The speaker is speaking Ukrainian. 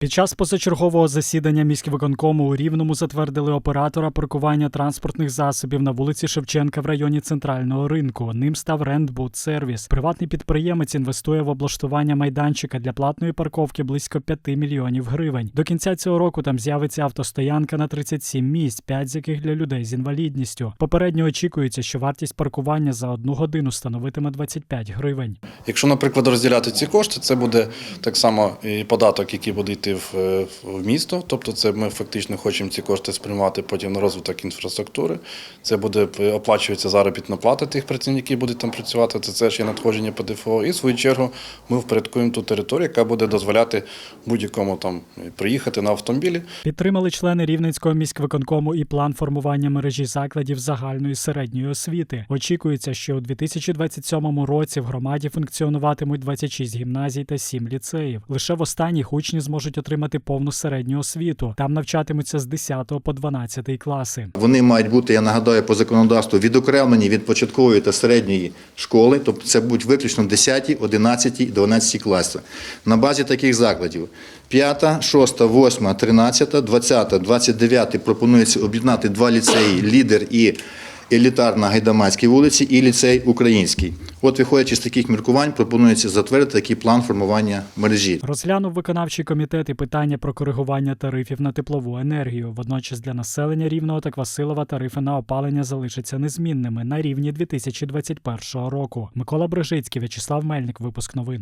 Під час позачергового засідання міськвиконкому у Рівному затвердили оператора паркування транспортних засобів на вулиці Шевченка в районі центрального ринку. Ним став Рентбуд Сервіс. Приватний підприємець інвестує в облаштування майданчика для платної парковки близько 5 мільйонів гривень. До кінця цього року там з'явиться автостоянка на 37 місць, 5 з яких для людей з інвалідністю. Попередньо очікується, що вартість паркування за одну годину становитиме 25 гривень. Якщо, наприклад, розділяти ці кошти, це буде так само і податок, який буде йти в, е, в місто. Тобто, це ми фактично хочемо ці кошти спрямувати потім на розвиток інфраструктури. Це буде е, оплачується заробітна плата тих працівників, які будуть там працювати. Це теж є надходження по ДФО. І в свою чергу ми впорядкуємо ту територію, яка буде дозволяти будь-якому там приїхати на автомобілі. Підтримали члени Рівненського міськвиконкому і план формування мережі закладів загальної середньої освіти. Очікується, що у 2027 році в громаді функціонуватимуть 26 гімназій та 7 ліцеїв. Лише в останніх учні зможуть отримати повну середню освіту. Там навчатимуться з 10 по 12 класи. Вони мають бути, я нагадаю, по законодавству відокремлені від початкової та середньої школи, тобто це будуть виключно 10, 11, 12 класи. На базі таких закладів 5, 6, 8, 13, 20, 29 пропонується об'єднати два ліцеї лідер і елітарна Гайдамацькій вулиці і ліцей український. От, виходячи з таких міркувань, пропонується затвердити такий план формування мережі. Розглянув виконавчий комітет і питання про коригування тарифів на теплову енергію. Водночас для населення Рівного та Квасилова тарифи на опалення залишаться незмінними на рівні 2021 року. Микола Брижицький, В'ячеслав Мельник. Випуск новин.